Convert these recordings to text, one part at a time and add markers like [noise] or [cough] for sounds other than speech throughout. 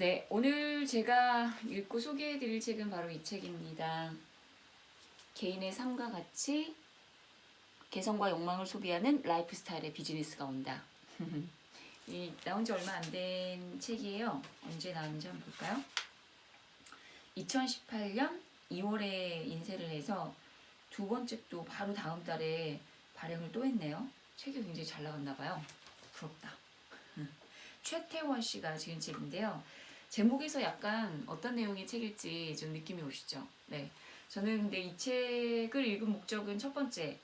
네, 오늘 제가 읽고 소개해드릴 책은 바로 이 책입니다. 개인의 삶과 같이 개성과 욕망을 소비하는 라이프 스타일의 비즈니스가 온다. [laughs] 이 나온 지 얼마 안 된 책이에요. 언제 나왔는지 한번 볼까요? 2018년 2월에 인쇄를 해서 두 번째 또 바로 다음 달에 발행을 또 했네요. 책이 굉장히 잘 나갔나 봐요. 부럽다. [laughs] 최태원 씨가 지은 책인데요. 제목에서 약간 어떤 내용의 책일지 좀 느낌이 오시죠? 네. 저는 근데 이 책을 읽은 목적은 첫 번째,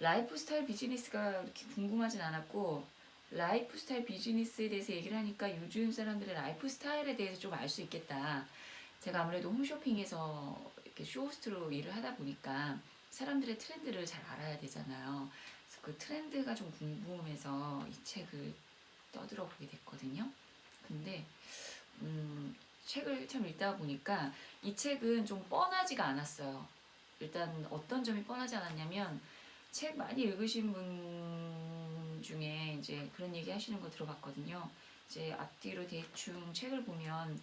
라이프 스타일 비즈니스가 그렇게 궁금하진 않았고, 라이프 스타일 비즈니스에 대해서 얘기를 하니까 요즘 사람들의 라이프 스타일에 대해서 좀 알 수 있겠다. 제가 아무래도 홈쇼핑에서 이렇게 쇼호스트로 일을 하다 보니까 사람들의 트렌드를 잘 알아야 되잖아요. 그래서 그 트렌드가 좀 궁금해서 이 책을 떠들어 보게 됐거든요. 근데 음, 책을 참 읽다 보니까 이 책은 좀 뻔하지가 않았어요. 일단 어떤 점이 뻔하지 않았냐면 책 많이 읽으신 분 중에 이제 그런 얘기 하시는 거 들어봤거든요. 이제 앞뒤로 대충 책을 보면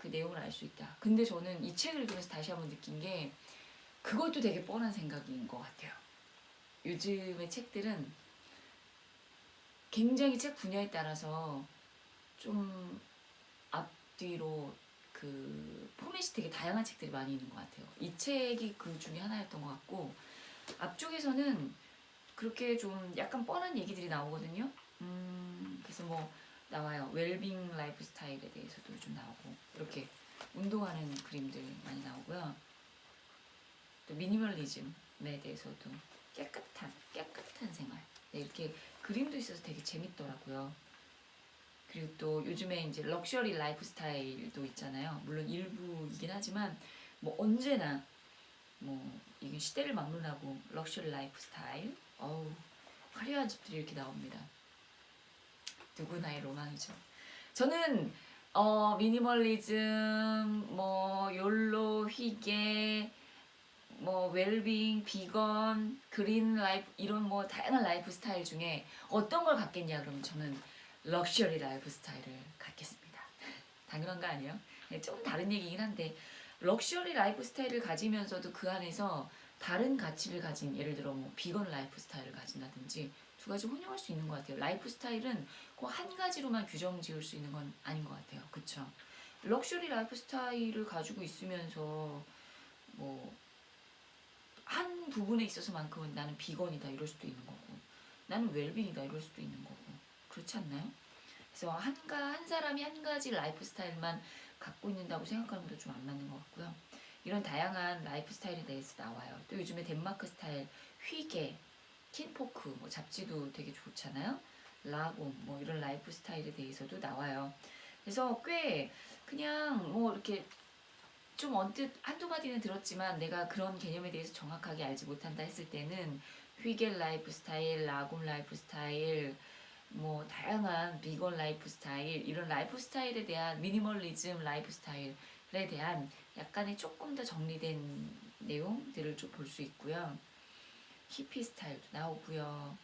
그 내용을 알 수 있다. 근데 저는 이 책을 읽으면서 다시 한번 느낀 게 그것도 되게 뻔한 생각인 것 같아요. 요즘의 책들은 굉장히 책 분야에 따라서 좀앞 뒤로 그 포맷이 되게 다양한 책들이 많이 있는 것 같아요. 이 책이 그 중에 하나였던 것 같고 앞쪽에서는 그렇게 좀 약간 뻔한 얘기들이 나오거든요. 음, 그래서 뭐 나와요. 웰빙 라이프 스타일에 대해서도 좀 나오고 이렇게 운동하는 그림들 많이 나오고요. 또 미니멀리즘에 대해서도 깨끗한 깨끗한 생활 네, 이렇게 그림도 있어서 되게 재밌더라고요. 그리고 또 요즘에 이제 럭셔리 라이프 스타일도 있잖아요. 물론 일부이긴 하지만 뭐 언제나 뭐 이게 시대를 막론하고 럭셔리 라이프 스타일 어우 화려한 집들이 이렇게 나옵니다. 누구나의 로망이죠. 저는 어 미니멀리즘 뭐 욜로 휘게 뭐 웰빙, 비건, 그린 라이프 이런 뭐 다양한 라이프 스타일 중에 어떤 걸 갖겠냐 그러면 저는 럭셔리 라이프 스타일을 갖겠습니다. [laughs] 당연한 거 아니에요? 네, 조금 다른 얘기긴 한데 럭셔리 라이프 스타일을 가지면서도 그 안에서 다른 가치를 가진 예를 들어 뭐 비건 라이프 스타일을 가진다든지 두 가지 혼용할 수 있는 것 같아요. 라이프 스타일은 꼭 한 가지로만 규정 지을 수 있는 건 아닌 것 같아요. 그쵸? 럭셔리 라이프 스타일을 가지고 있으면서 뭐 한 부분에 있어서만큼은 나는 비건이다 이럴 수도 있는 거고 나는 웰빙이다 이럴 수도 있는 거고 그렇지 않나요? 그래서 한가 한 사람이 한 가지 라이프 스타일만 갖고 있는다고 생각하는 것도 좀 안 맞는 것 같고요. 이런 다양한 라이프 스타일에 대해서 나와요. 또 요즘에 덴마크 스타일, 휘게, 킨포크, 뭐 잡지도 되게 좋잖아요. 라고 뭐 이런 라이프 스타일에 대해서도 나와요. 그래서 꽤 그냥 뭐 이렇게 좀 언뜻 한두 마디는 들었지만 내가 그런 개념에 대해서 정확하게 알지 못한다 했을 때는 휘겔 라이프 스타일, 라곰 라이프 스타일, 뭐 다양한 비건 라이프 스타일 이런 라이프 스타일에 대한 미니멀리즘 라이프 스타일에 대한 약간의 조금 더 정리된 내용들을 좀 볼 수 있고요. 히피 스타일도 나오고요.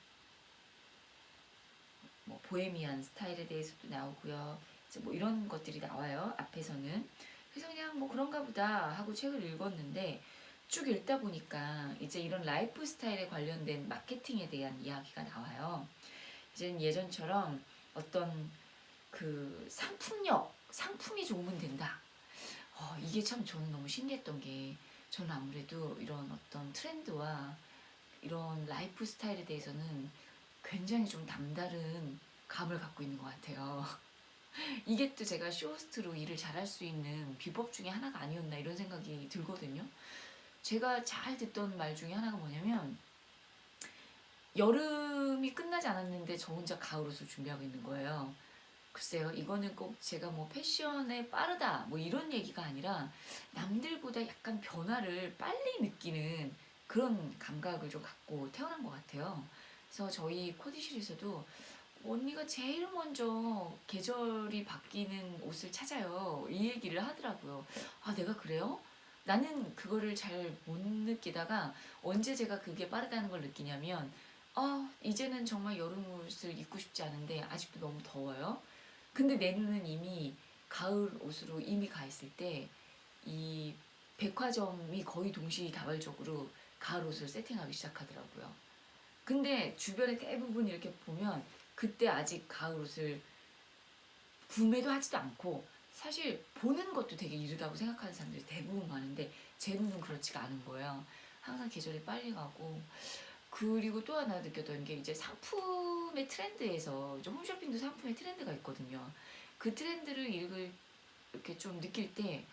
뭐 보헤미안 스타일에 대해서도 나오고요. 이제 뭐 이런 것들이 나와요. 앞에서는. 그래서 그냥 뭐 그런가 보다 하고 책을 읽었는데 쭉 읽다 보니까 이제 이런 라이프 스타일에 관련된 마케팅에 대한 이야기가 나와요. 이제는 예전처럼 어떤 그 상품력, 상품이 좋으면 된다. 어, 이게 참 저는 너무 신기했던 게 저는 아무래도 이런 어떤 트렌드와 이런 라이프 스타일에 대해서는 굉장히 좀 남다른 감을 갖고 있는 것 같아요. [laughs] 이게 또 제가 쇼호스트로 일을 잘할 수 있는 비법 중에 하나가 아니었나 이런 생각이 들거든요. 제가 잘 듣던 말 중에 하나가 뭐냐면 여름이 끝나지 않았는데 저 혼자 가을 옷을 준비하고 있는 거예요. 글쎄요, 이거는 꼭 제가 뭐 패션에 빠르다 뭐 이런 얘기가 아니라 남들보다 약간 변화를 빨리 느끼는 그런 감각을 좀 갖고 태어난 것 같아요. 그래서 저희 코디실에서도 언니가 제일 먼저 계절이 바뀌는 옷을 찾아요. 이 얘기를 하더라고요. 아, 내가 그래요? 나는 그거를 잘 못 느끼다가 언제 제가 그게 빠르다는 걸 느끼냐면 아, 이제는 정말 여름 옷을 입고 싶지 않은데 아직도 너무 더워요. 근데 내 눈은 이미 가을 옷으로 이미 가 있을 때 이 백화점이 거의 동시다발적으로 가을 옷을 세팅하기 시작하더라고요. 근데 주변에 대부분 이렇게 보면 그때 아직 가을 옷을 구매도 하지도 않고 사실 보는 것도 되게 이르다고 생각하는 사람들이 대부분 많은데 제 눈은 그렇지가 않은 거예요. 항상 계절이 빨리 가고 그리고 또 하나 느꼈던 게 이제 상품의 트렌드에서 이제 홈쇼핑도 상품의 트렌드가 있거든요. 그 트렌드를 읽을 이렇게 좀 느낄 때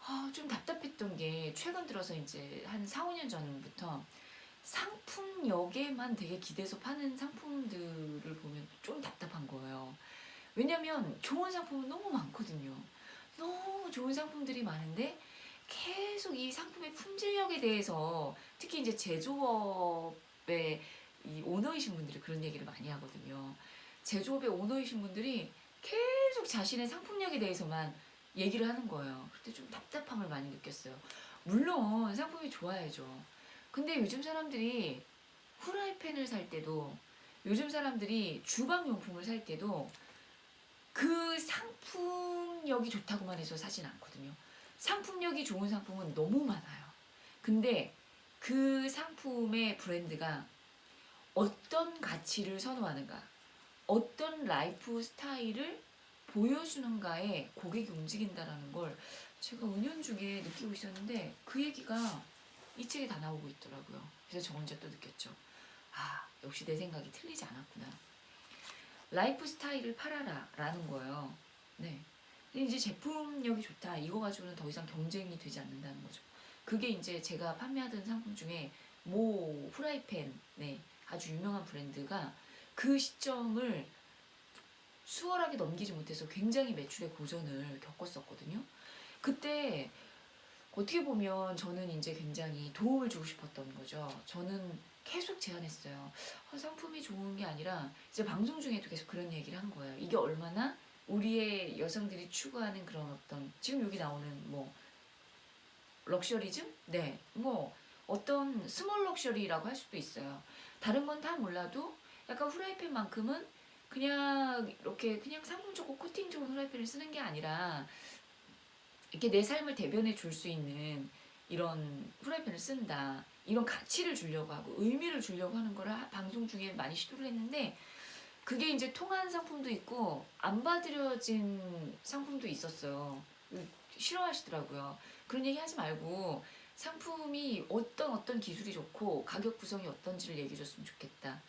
아, 좀 답답했던 게 최근 들어서 이제 한 4, 5년 전부터 상품력에만 되게 기대서 파는 상품들을 보면 좀 답답한 거예요. 왜냐면 좋은 상품은 너무 많거든요. 너무 좋은 상품들이 많은데 계속 이 상품의 품질력에 대해서 특히 이제 제조업 의 이 오너이신 분들이 그런 얘기를 많이 하거든요. 제조업의 오너이신 분들이 계속 자신의 상품력에 대해서만 얘기를 하는 거예요. 그때 좀 답답함을 많이 느꼈어요. 물론 상품이 좋아야죠. 근데 요즘 사람들이 후라이팬을 살 때도 요즘 사람들이 주방용품을 살 때도 그 상품력이 좋다고만 해서 사진 않거든요. 상품력이 좋은 상품은 너무 많아요. 근데 그 상품의 브랜드가 어떤 가치를 선호하는가, 어떤 라이프 스타일을 보여주는가에 고객이 움직인다라는 걸 제가 은연 중에 느끼고 있었는데 그 얘기가 이 책에 다 나오고 있더라고요. 그래서 저 혼자 또 느꼈죠. 아, 역시 내 생각이 틀리지 않았구나. 라이프 스타일을 팔아라 라는 거예요. 네. 근데 이제 제품력이 좋다. 이거 가지고는 더 이상 경쟁이 되지 않는다는 거죠. 그게 이제 제가 판매하던 상품 중에 모 후라이팬, 네. 아주 유명한 브랜드가 그 시점을 수월하게 넘기지 못해서 굉장히 매출의 고전을 겪었었거든요. 그때 어떻게 보면 저는 이제 굉장히 도움을 주고 싶었던 거죠. 저는 계속 제안했어요. 어, 상품이 좋은 게 아니라 이제 방송 중에도 계속 그런 얘기를 한 거예요. 이게 얼마나 우리의 여성들이 추구하는 그런 어떤 지금 여기 나오는 뭐 럭셔리즘? 네, 뭐 어떤 스몰 럭셔리라고 할 수도 있어요. 다른 건 다 몰라도 약간 후라이팬만큼은 그냥 이렇게 그냥 상품 좋고 코팅 좋은 후라이팬을 쓰는 게 아니라 이렇게 내 삶을 대변해 줄 수 있는 이런 후라이팬을 쓴다. 이런 가치를 주려고 하고 의미를 주려고 하는 거를 하- 방송 중에 많이 시도를 했는데 그게 이제 통한 상품도 있고 안 받으려진 상품도 있었어요. 싫어하시더라고요. 그런 얘기 하지 말고 상품이 어떤 어떤 기술이 좋고 가격 구성이 어떤지를 얘기해 줬으면 좋겠다.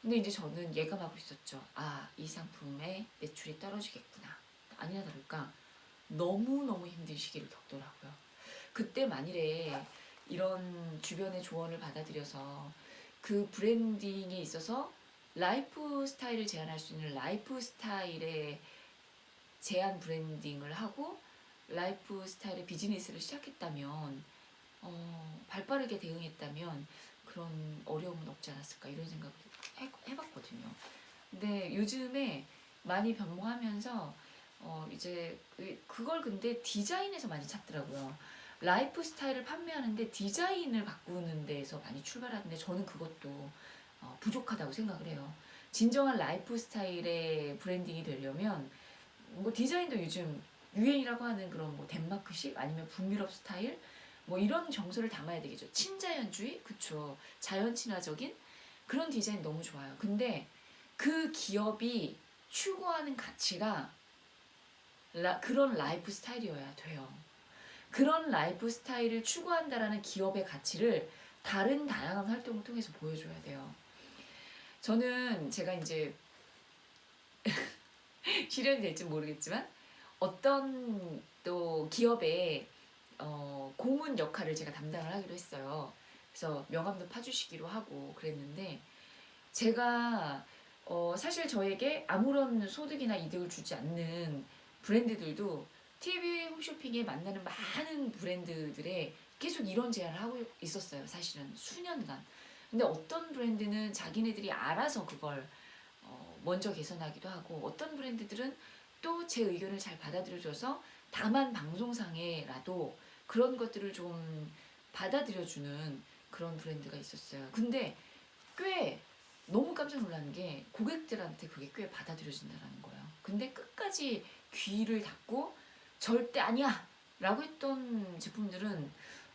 근데 이제 저는 예감하고 있었죠. 아, 이 상품의 매출이 떨어지겠구나. 아니나 다를까 너무너무 힘든 시기를 겪더라고요. 그때 만일에 이런 주변의 조언을 받아들여서 그 브랜딩에 있어서 라이프 스타일을 제안할 수 있는 라이프 스타일의 제한 브랜딩을 하고 라이프 스타일의 비즈니스를 시작했다면 어, 발 빠르게 대응했다면 그런 어려움은 없지 않았을까 이런 생각을 해, 해봤거든요. 근데 요즘에 많이 변모하면서 어, 이제 그- 그걸 근데 디자인에서 많이 찾더라고요. 라이프 스타일을 판매하는데 디자인을 바꾸는 데에서 많이 출발하는데 저는 그것도 어, 부족하다고 생각을 해요. 진정한 라이프 스타일의 브랜딩이 되려면 뭐 디자인도 요즘 유행이라고 하는 그런 뭐 덴마크식 아니면 북유럽 스타일 뭐 이런 정서를 담아야 되겠죠. 친자연주의 그쵸. 자연 친화적인 그런 디자인 너무 좋아요. 근데 그 기업이 추구하는 가치가 라- 그런 라이프 스타일이어야 돼요. 그런 라이프 스타일을 추구한다라는 기업의 가치를 다른 다양한 활동을 통해서 보여줘야 돼요. 저는 제가 이제 [laughs] 실현이 될지 모르겠지만 어떤 또 기업의 어, 고문 역할을 제가 담당을 하기로 했어요. 그래서 명함도 파주시기로 하고 그랬는데 제가 어, 사실 저에게 아무런 소득이나 이득을 주지 않는 브랜드들도 TV 홈쇼핑에 만나는 많은 브랜드들에 계속 이런 제안을 하고 있었어요. 사실은 수년간. 근데 어떤 브랜드는 자기네들이 알아서 그걸 어, 먼저 개선하기도 하고 어떤 브랜드들은 또 제 의견을 잘 받아들여줘서 다만 방송상에라도 그런 것들을 좀 받아들여주는 그런 브랜드가 있었어요. 근데 꽤 너무 깜짝 놀라는 게 고객들한테 그게 꽤 받아들여진다는 거예요. 근데 끝까지 귀를 닫고 절대 아니야! 라고 했던 제품들은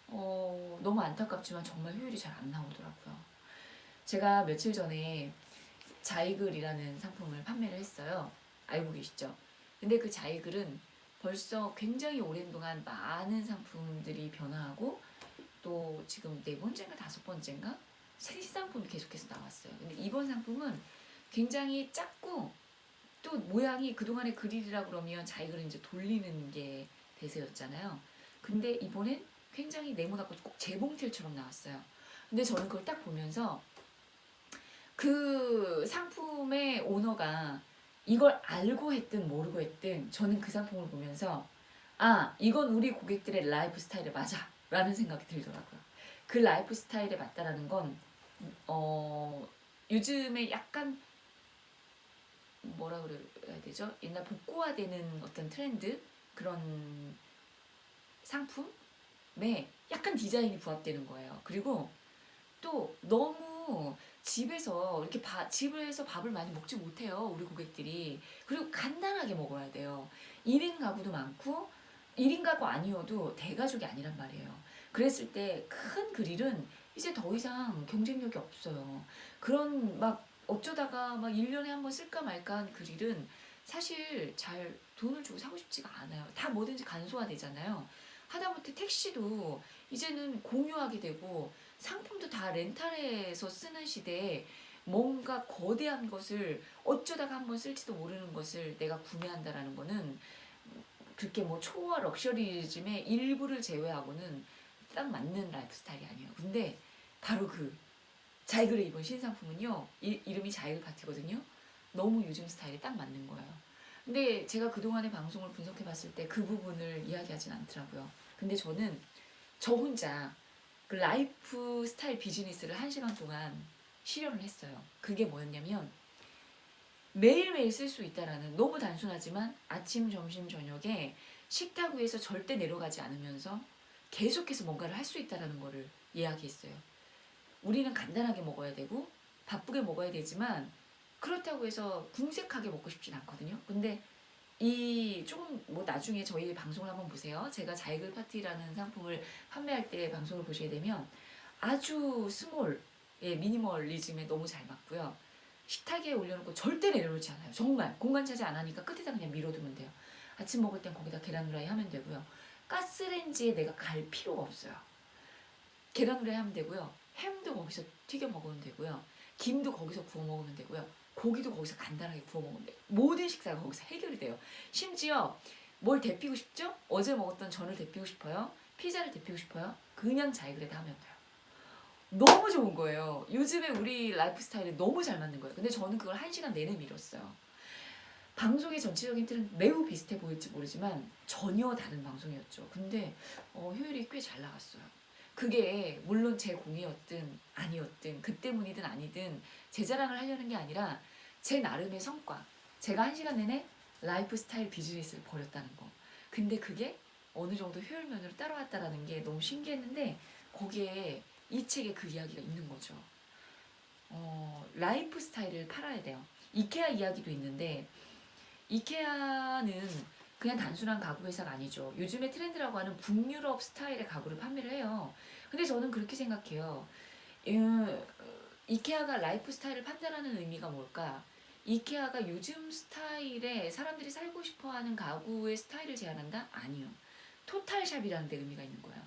어, 너무 안타깝지만 정말 효율이 잘 안 나오더라고요. 제가 며칠 전에 자이글이라는 상품을 판매를 했어요. 알고 계시죠? 근데 그 자이글은 벌써 굉장히 오랜 동안 많은 상품들이 변화하고 또 지금 네 번째인가 다섯 번째인가 새 상품이 계속해서 나왔어요. 근데 이번 상품은 굉장히 작고 또 모양이 그동안의 그릴이라 그러면 자이글은 이제 돌리는 게 대세였잖아요. 근데 이번엔 굉장히 네모나고 꼭 재봉틀처럼 나왔어요. 근데 저는 그걸 딱 보면서 그 상품의 오너가 이걸 알고 했든 모르고 했든 저는 그 상품을 보면서 아 이건 우리 고객들의 라이프 스타일에 맞아 라는 생각이 들더라고요. 그 라이프 스타일에 맞다라는 건 어, 요즘에 약간 뭐라 그래야 되죠? 옛날 복고화되는 어떤 트렌드 그런 상품에 약간 디자인이 부합되는 거예요. 그리고 또 너무 집에서 이렇게 바, 집에서 밥을 많이 먹지 못해요. 우리 고객들이. 그리고 간단하게 먹어야 돼요. 1인 가구도 많고 1인 가구 아니어도 대가족이 아니란 말이에요. 그랬을 때 큰 그릴은 이제 더 이상 경쟁력이 없어요. 그런 막 어쩌다가 막 1년에 한 번 쓸까 말까 한 그릴은 사실 잘 돈을 주고 사고 싶지가 않아요. 다 뭐든지 간소화되잖아요. 하다못해 택시도 이제는 공유하게 되고 상품도 다 렌탈해서 쓰는 시대에 뭔가 거대한 것을 어쩌다가 한번 쓸지도 모르는 것을 내가 구매한다라는 거는 그렇게 뭐 초호화 럭셔리즘의 일부를 제외하고는 딱 맞는 라이프 스타일이 아니에요. 근데 바로 그 자이글의 이번 신상품은요. 이, 이름이 자이글 파티거든요. 너무 요즘 스타일에 딱 맞는 거예요. 근데 제가 그동안의 방송을 분석해 봤을 때 그 부분을 이야기하진 않더라고요. 근데 저는 저 혼자 그 라이프 스타일 비즈니스를 한 시간 동안 실현을 했어요. 그게 뭐였냐면 매일매일 쓸 수 있다라는 너무 단순하지만 아침, 점심, 저녁에 식탁 위에서 절대 내려가지 않으면서 계속해서 뭔가를 할 수 있다라는 거를 이야기했어요. 우리는 간단하게 먹어야 되고 바쁘게 먹어야 되지만 그렇다고 해서 궁색하게 먹고 싶진 않거든요. 근데 이 조금 뭐 나중에 저희 방송을 한번 보세요. 제가 자이글 파티라는 상품을 판매할 때 방송을 보시게 되면 아주 스몰, 예, 미니멀리즘에 너무 잘 맞고요. 식탁에 올려놓고 절대 내려놓지 않아요. 정말 공간 차지 안 하니까 끝에다 그냥 밀어두면 돼요. 아침 먹을 땐 거기다 계란 후라이 하면 되고요. 가스레인지에 내가 갈 필요가 없어요. 계란 후라이 하면 되고요. 햄도 거기서 튀겨 먹으면 되고요. 김도 거기서 구워 먹으면 되고요. 고기도 거기서 간단하게 구워 먹으면 돼요. 모든 식사가 거기서 해결이 돼요. 심지어 뭘 데피고 싶죠? 어제 먹었던 전을 데피고 싶어요? 피자를 데피고 싶어요? 그냥 자이글에다 하면 돼요. 너무 좋은 거예요. 요즘에 우리 라이프 스타일에 너무 잘 맞는 거예요. 근데 저는 그걸 한 시간 내내 밀었어요. 방송의 전체적인 틀은 매우 비슷해 보일지 모르지만 전혀 다른 방송이었죠. 근데 어, 효율이 꽤 잘 나갔어요. 그게 물론 제 공이었든 아니었든 그 때문이든 아니든 제 자랑을 하려는 게 아니라 제 나름의 성과. 제가 한 시간 내내 라이프 스타일 비즈니스를 벌였다는 거. 근데 그게 어느 정도 효율면으로 따라왔다라는 게 너무 신기했는데 거기에 이 책에 그 이야기가 있는 거죠. 어, 라이프 스타일을 팔아야 돼요. 이케아 이야기도 있는데 이케아는 그냥 단순한 가구 회사가 아니죠. 요즘에 트렌드라고 하는 북유럽 스타일의 가구를 판매를 해요. 근데 저는 그렇게 생각해요. 음, 이케아가 라이프 스타일을 판단하는 의미가 뭘까? 이케아가 요즘 스타일에 사람들이 살고 싶어 하는 가구의 스타일을 제안한다? 아니요. 토탈샵이라는 데 의미가 있는 거예요.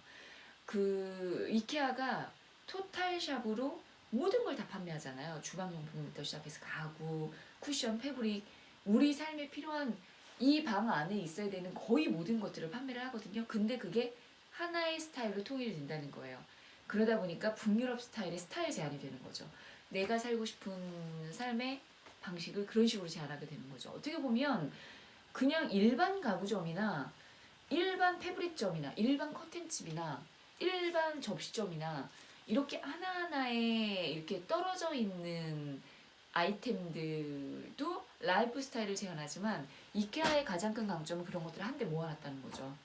그 이케아가 토탈샵으로 모든 걸 다 판매하잖아요. 주방용품부터 시작해서 가구, 쿠션, 패브릭, 우리 삶에 필요한 이 방 안에 있어야 되는 거의 모든 것들을 판매를 하거든요. 근데 그게 하나의 스타일로 통일이 된다는 거예요. 그러다 보니까 북유럽 스타일의 스타일 제한이 되는 거죠. 내가 살고 싶은 삶의 방식을 그런 식으로 제한하게 되는 거죠. 어떻게 보면 그냥 일반 가구점이나 일반 패브릭점이나 일반 커튼집이나 일반 접시점이나 이렇게 하나하나에 이렇게 떨어져 있는 아이템들도 라이프 스타일을 제한하지만 이케아의 가장 큰 강점은 그런 것들을 한데 모아놨다는 거죠.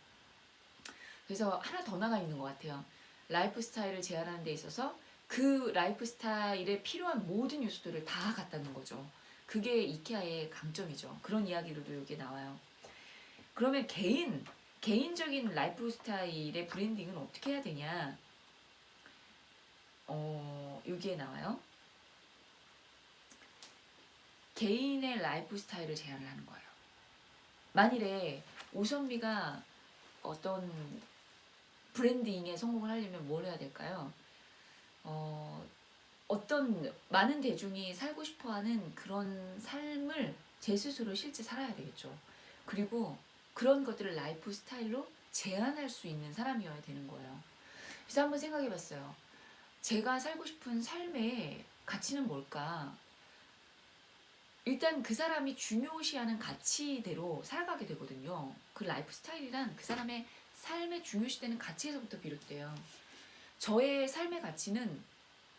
그래서 하나 더 나가 있는 것 같아요. 라이프 스타일을 제한하는 데 있어서 그 라이프 스타일에 필요한 모든 요소들을 다 갖다는 거죠. 그게 이케아의 강점이죠. 그런 이야기들도 여기에 나와요. 그러면 개인 개인적인 라이프 스타일의 브랜딩은 어떻게 해야 되냐? 어, 여기에 나와요. 개인의 라이프 스타일을 제안을 하는 거예요. 만일에 오선미가 어떤 브랜딩에 성공을 하려면 뭘 해야 될까요? 어, 어떤 많은 대중이 살고 싶어 하는 그런 삶을 제 스스로 실제 살아야 되겠죠. 그리고 그런 것들을 라이프 스타일로 제안할 수 있는 사람이어야 되는 거예요. 그래서 한번 생각해 봤어요. 제가 살고 싶은 삶의 가치는 뭘까? 일단 그 사람이 중요시하는 가치대로 살아가게 되거든요. 그 라이프 스타일이란 그 사람의 삶에 중요시되는 가치에서부터 비롯돼요. 저의 삶의 가치는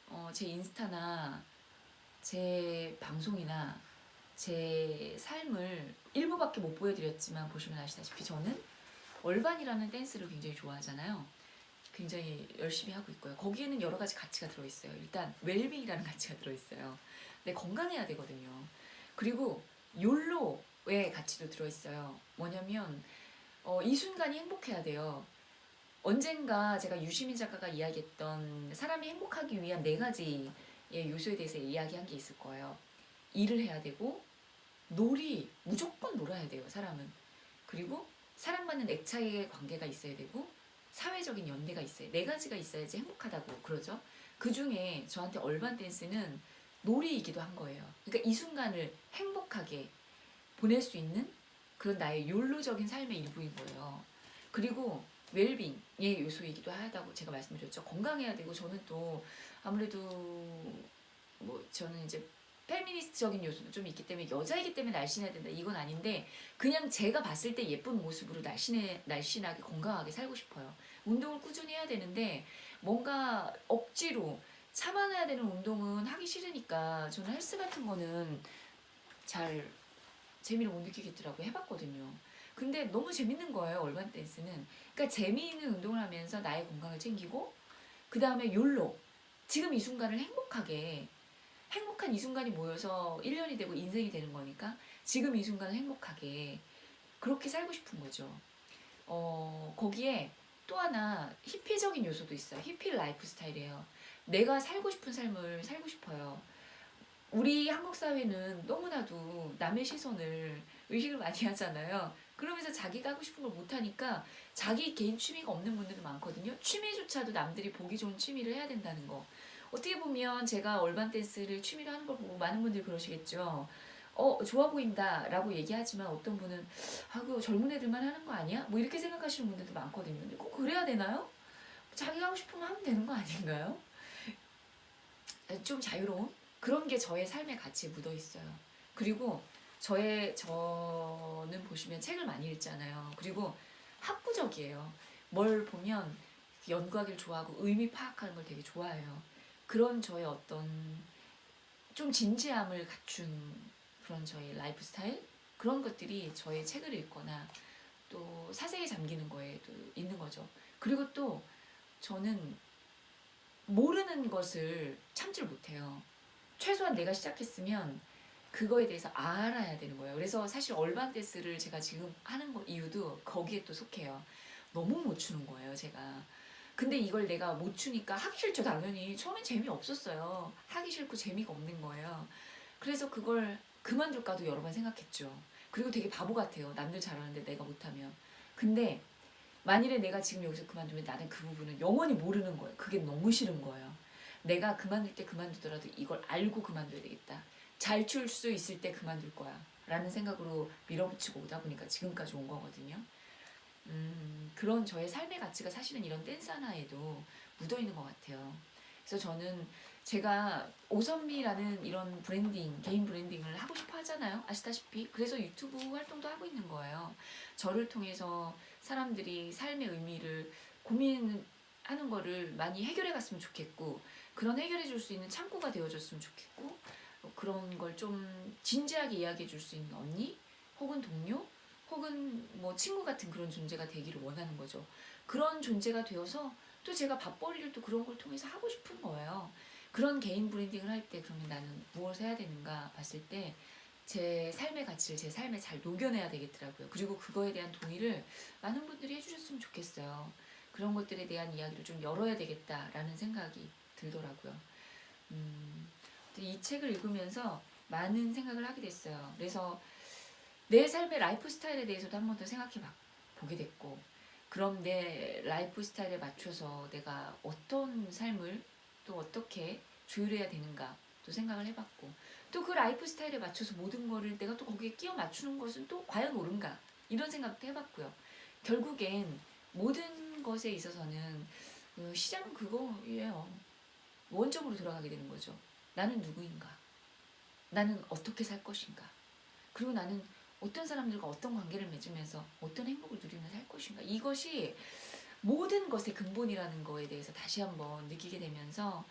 어, 제 인스타나 제 방송이나 제 삶을 일부밖에 못 보여드렸지만 보시면 아시다시피 저는 얼반이라는 댄스를 굉장히 좋아하잖아요. 굉장히 열심히 하고 있고요. 거기에는 여러 가지 가치가 들어있어요. 일단 웰빙이라는 [laughs] 가치가 들어있어요. 근데 건강해야 되거든요. 그리고 욜로의 가치도 들어있어요. 뭐냐면 어, 이 순간이 행복해야 돼요. 언젠가 제가 유시민 작가가 이야기했던 사람이 행복하기 위한 네 가지의 요소에 대해서 이야기한 게 있을 거예요. 일을 해야 되고 놀이 무조건 놀아야 돼요. 사람은 그리고 사랑받는 애착의 관계가 있어야 되고 사회적인 연대가 있어요. 네 가지가 있어야지 행복하다고 그러죠. 그 중에 저한테 얼반 댄스는 놀이이기도 한 거예요. 그러니까 이 순간을 행복하게 보낼 수 있는 그런 나의 욜로적인 삶의 일부인 거예요. 그리고 웰빙의 요소이기도 하다고 제가 말씀드렸죠. 건강해야 되고 저는 또 아무래도 뭐 저는 이제 페미니스트적인 요소도 좀 있기 때문에 여자이기 때문에 날씬해야 된다 이건 아닌데 그냥 제가 봤을 때 예쁜 모습으로 날씬해 날씬하게 건강하게 살고 싶어요. 운동을 꾸준히 해야 되는데 뭔가 억지로 참아내야 되는 운동은 하기 싫으니까 저는 헬스 같은 거는 잘 재미를 못 느끼겠더라고요. 해봤거든요. 근데 너무 재밌는 거예요. 얼반 댄스는. 그러니까 재미있는 운동을 하면서 나의 건강을 챙기고 그 다음에 욜로 지금 이 순간을 행복하게 행복한 이 순간이 모여서 1년이 되고 인생이 되는 거니까 지금 이 순간을 행복하게 그렇게 살고 싶은 거죠. 어, 거기에 또 하나 히피적인 요소도 있어요. 히피 라이프 스타일이에요. 내가 살고 싶은 삶을 살고 싶어요. 우리 한국 사회는 너무나도 남의 시선을 의식을 많이 [laughs] 하잖아요. 그러면서 자기가 하고 싶은 걸 못하니까 자기 개인 취미가 없는 분들도 많거든요. 취미조차도 남들이 보기 좋은 취미를 해야 된다는 거. 어떻게 보면 제가 얼반 댄스를 취미로 하는 걸 보고 많은 분들이 그러시겠죠. 어, 좋아 보인다 라고 얘기하지만 어떤 분은 아, 그 젊은 애들만 하는 거 아니야? 뭐 이렇게 생각하시는 분들도 많거든요. 근데 꼭 그래야 되나요? 자기가 하고 싶으면 하면 되는 거 아닌가요? 좀 자유로운 그런 게 저의 삶의 가치에 묻어 있어요. 그리고 저의 저는 보시면 책을 많이 읽잖아요. 그리고 학구적이에요. 뭘 보면 연구하기를 좋아하고 의미 파악하는 걸 되게 좋아해요. 그런 저의 어떤 좀 진지함을 갖춘 그런 저의 라이프 스타일 그런 것들이 저의 책을 읽거나 또 사색에 잠기는 거에도 있는 거죠. 그리고 또 저는 모르는 것을 참지를 못해요. 최소한 내가 시작했으면 그거에 대해서 알아야 되는 거예요. 그래서 사실 얼반 댄스를 제가 지금 하는 거 이유도 거기에 또 속해요. 너무 못 추는 거예요, 제가. 근데 이걸 내가 못 추니까 하기 싫죠, 당연히. 처음엔 재미없었어요. 하기 싫고 재미가 없는 거예요. 그래서 그걸 그만둘까도 여러 번 생각했죠. 그리고 되게 바보 같아요. 남들 잘하는데 내가 못하면. 근데 만일에 내가 지금 여기서 그만두면 나는 그 부분은 영원히 모르는 거예요. 그게 너무 싫은 거예요. 내가 그만둘 때 그만두더라도 이걸 알고 그만둬야 되겠다. 잘 출 수 있을 때 그만둘 거야. 라는 생각으로 밀어붙이고 오다 보니까 지금까지 온 거거든요. 음, 그런 저의 삶의 가치가 사실은 이런 댄스 하나에도 묻어 있는 것 같아요. 그래서 저는 제가 오선미라는 이런 브랜딩, 개인 브랜딩을 하고 싶어 하잖아요. 아시다시피. 그래서 유튜브 활동도 하고 있는 거예요. 저를 통해서 사람들이 삶의 의미를 고민하는 거를 많이 해결해 갔으면 좋겠고, 그런 해결해 줄 수 있는 창구가 되어줬으면 좋겠고, 어, 그런 걸 좀 진지하게 이야기해 줄 수 있는 언니, 혹은 동료, 혹은 뭐 친구 같은 그런 존재가 되기를 원하는 거죠. 그런 존재가 되어서 또 제가 밥벌이를 또 그런 걸 통해서 하고 싶은 거예요. 그런 개인 브랜딩을 할 때 그러면 나는 무엇을 해야 되는가 봤을 때 제 삶의 가치를 제 삶에 잘 녹여내야 되겠더라고요. 그리고 그거에 대한 동의를 많은 분들이 해주셨으면 좋겠어요. 그런 것들에 대한 이야기를 좀 열어야 되겠다라는 생각이 들더라고요. 음, 이 책을 읽으면서 많은 생각을 하게 됐어요. 그래서 내 삶의 라이프 스타일에 대해서도 한 번 더 생각해 봐- 보게 됐고, 그럼 내 라이프 스타일에 맞춰서 내가 어떤 삶을 또 어떻게 조율해야 되는가 또 생각을 해봤고, 또 그 라이프 스타일에 맞춰서 모든 거를 내가 또 거기에 끼워 맞추는 것은 또 과연 옳은가 이런 생각도 해봤고요. 결국엔 모든 것에 있어서는 그 시작은 그거예요. 원점으로 돌아가게 되는 거죠. 나는 누구인가? 나는 어떻게 살 것인가? 그리고 나는 어떤 사람들과 어떤 관계를 맺으면서 어떤 행복을 누리며 살 것인가? 이것이 모든 것의 근본이라는 거에 대해서 다시 한번 느끼게 되면서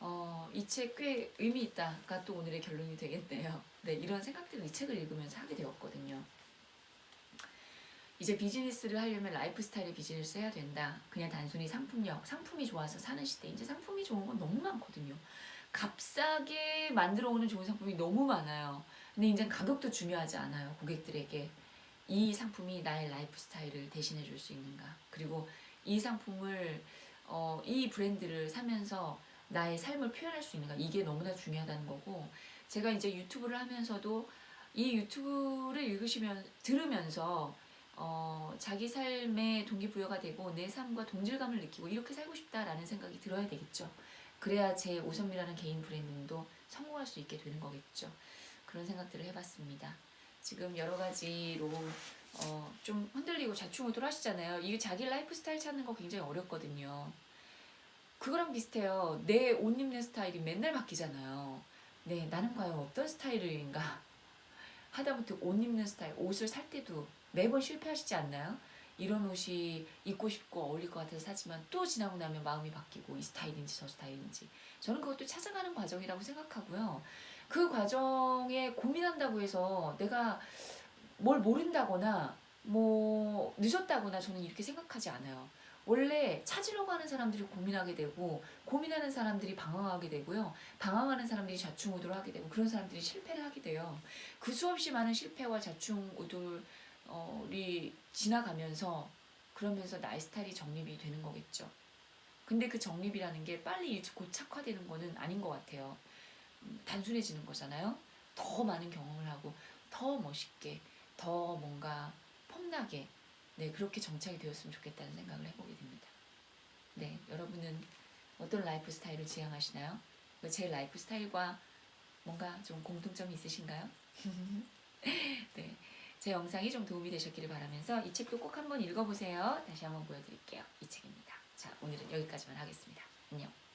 어, 이 책 꽤 의미 있다가 또 오늘의 결론이 되겠네요. [laughs] 네, 이런 생각들을 이 책을 읽으면서 하게 되었거든요. 이제 비즈니스를 하려면 라이프 스타일의 비즈니스 해야 된다. 그냥 단순히 상품력, 상품이 좋아서 사는 시대. 이제 상품이 좋은 건 너무 많거든요. 값싸게 만들어 오는 좋은 상품이 너무 많아요. 근데 이제 가격도 중요하지 않아요. 고객들에게 이 상품이 나의 라이프 스타일을 대신해 줄 수 있는가. 그리고 이 상품을 어, 이 브랜드를 사면서 나의 삶을 표현할 수 있는가. 이게 너무나 중요하다는 거고 제가 이제 유튜브를 하면서도 이 유튜브를 읽으시면 들으면서 어, 자기 삶의 동기부여가 되고 내 삶과 동질감을 느끼고 이렇게 살고 싶다라는 생각이 들어야 되겠죠. 그래야 제 오선미라는 개인 브랜딩도 성공할 수 있게 되는 거겠죠. 그런 생각들을 해봤습니다. 지금 여러 가지로 어, 좀 흔들리고 좌충우돌 하시잖아요. 이게 자기 라이프 스타일 찾는 거 굉장히 어렵거든요. 그거랑 비슷해요. 내 옷 입는 스타일이 맨날 바뀌잖아요. 네, 나는 과연 어떤 스타일인가? 하다못해 옷 입는 스타일, 옷을 살 때도 매번 실패하시지 않나요? 이런 옷이 입고 싶고 어울릴 것 같아서 사지만 또 지나고 나면 마음이 바뀌고 이 스타일인지 저 스타일인지 저는 그것도 찾아가는 과정이라고 생각하고요. 그 과정에 고민한다고 해서 내가 뭘 모른다거나 뭐 늦었다거나 저는 이렇게 생각하지 않아요. 원래 찾으려고 하는 사람들이 고민하게 되고 고민하는 사람들이 방황하게 되고요. 방황하는 사람들이 좌충우돌 하게 되고 그런 사람들이 실패를 하게 돼요. 그 수없이 많은 실패와 좌충우돌 이 지나가면서 그러면서 나의 스타일이 정립이 되는 거겠죠. 근데 그 정립이라는 게 빨리 일찍 고착화되는 거는 아닌 것 같아요. 음, 단순해지는 거잖아요. 더 많은 경험을 하고 더 멋있게 더 뭔가 폼나게 네 그렇게 정착이 되었으면 좋겠다는 생각을 해보게 됩니다. 네 여러분은 어떤 라이프 스타일을 지향하시나요? 제 라이프 스타일과 뭔가 좀 공통점이 있으신가요? [laughs] 네. 제 영상이 좀 도움이 되셨기를 바라면서 이 책도 꼭 한번 읽어보세요. 다시 한번 보여드릴게요. 이 책입니다. 자, 오늘은 여기까지만 하겠습니다. 안녕.